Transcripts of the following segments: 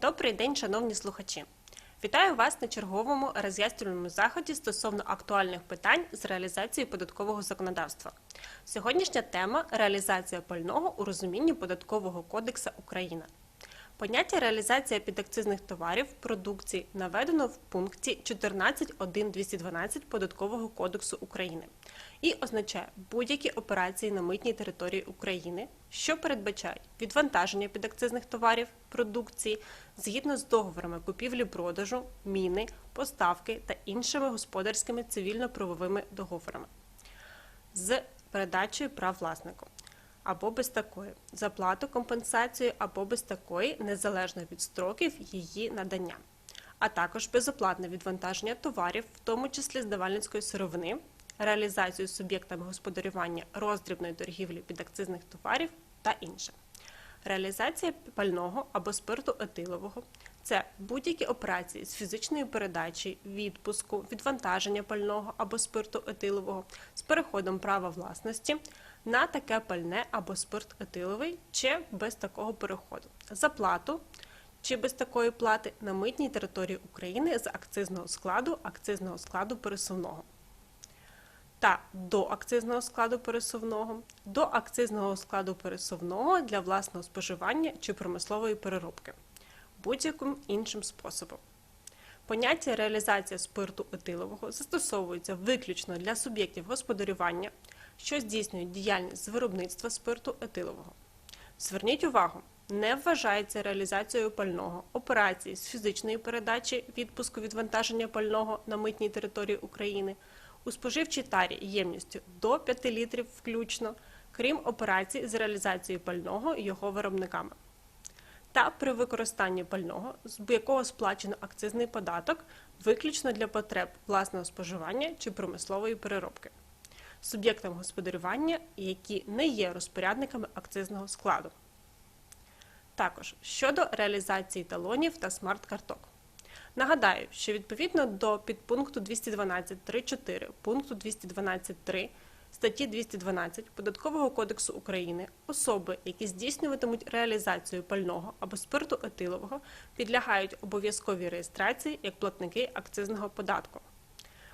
Добрий день, шановні слухачі! Вітаю вас на черговому роз'яснювальному заході стосовно актуальних питань з реалізації податкового законодавства. Сьогоднішня тема реалізація пального у розумінні податкового кодексу України. Поняття реалізація підакцизних товарів продукції наведено в пункті 14.1.212 Податкового кодексу України і означає будь-які операції на митній території України, що передбачають відвантаження підакцизних товарів продукції згідно з договорами купівлі-продажу, міни, поставки та іншими господарськими цивільно-правовими договорами з передачею прав власнику або без такої, заплату компенсацію або без такої, незалежно від строків її надання, а також безоплатне відвантаження товарів, в тому числі здавальницької сировини, реалізацію суб'єктами господарювання роздрібної торгівлі підакцизних товарів та інше. Реалізація пального або спирту етилового. Це будь-які операції з фізичної передачі, відпуску, відвантаження пального або спирту етилового з переходом права власності на таке пальне або спирт етиловий чи без такого переходу, заплату чи без такої плати на митній території України з акцизного складу, акцизного складу пересувного та до акцизного складу пересувного, до акцизного складу пересувного для власного споживання чи промислової переробки будь-яким іншим способом. Поняття реалізація спирту етилового застосовується виключно для суб'єктів господарювання, що здійснюють діяльність з виробництва спирту етилового. Зверніть увагу, не вважається реалізацією пального операції з фізичної передачі відпуску відвантаження пального на митній території України у споживчій тарі ємністю до 5 літрів включно, крім операцій з реалізацією пального його виробниками. Та при використанні пального, з якого сплачено акцизний податок, виключно для потреб власного споживання чи промислової переробки, суб'єктам господарювання, які не є розпорядниками акцизного складу. Також щодо реалізації талонів та смарт-карток. Нагадаю, що відповідно до підпункту 212.3.4 пункту 212.3 статті 212 Податкового кодексу України особи, які здійснюватимуть реалізацію пального або спирту етилового, підлягають обов'язковій реєстрації як платники акцизного податку.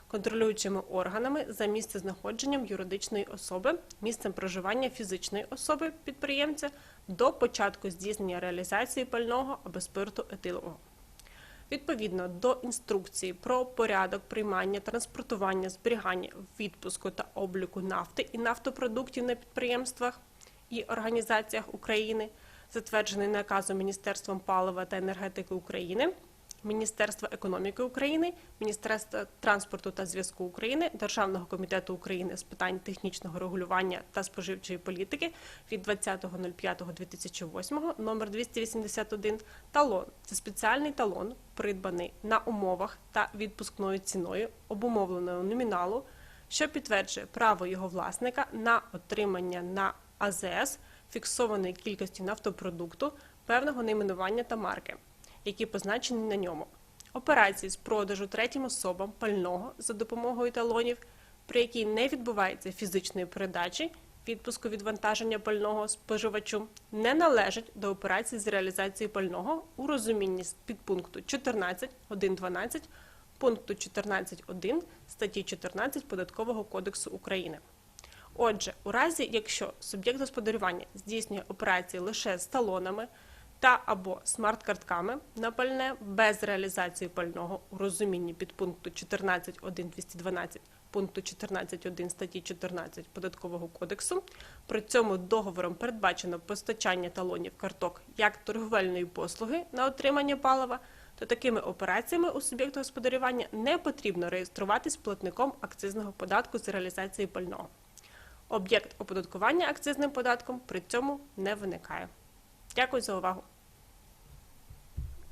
Контролюючими органами за місцезнаходженням юридичної особи, місцем проживання фізичної особи підприємця до початку здійснення реалізації пального або спирту етилового. Відповідно до інструкції про порядок приймання, транспортування, зберігання, відпуску та обліку нафти і нафтопродуктів на підприємствах і організаціях України, затверджений наказом Міністерством палива та енергетики України. Міністерства економіки України, Міністерства транспорту та зв'язку України, Державного комітету України з питань технічного регулювання та споживчої політики від 20.05.2008 номер 281 талон. Це спеціальний талон, придбаний на умовах та відпускною ціною обумовленого номіналу, що підтверджує право його власника на отримання на АЗС фіксованої кількості нафтопродукту певного найменування та марки які позначені на ньому. Операції з продажу третім особам пального за допомогою талонів, при якій не відбувається фізичної передачі, відпуску відвантаження пального споживачу, не належать до операцій з реалізації пального у розумінні підпункту 14.1.12 пункту 14.1 статті 14 Податкового кодексу України. Отже, у разі, якщо суб'єкт господарювання здійснює операції лише з талонами, та або смарт-картками на пальне без реалізації пального у розумінні підпункту 14.1.212 пункту 14.1 статті 14 Податкового кодексу. При цьому договором передбачено постачання талонів карток як торговельної послуги на отримання палива, то такими операціями у суб'єкту господарювання не потрібно реєструватись платником акцизного податку з реалізації пального. Об'єкт оподаткування акцизним податком при цьому не виникає. Дякую за увагу.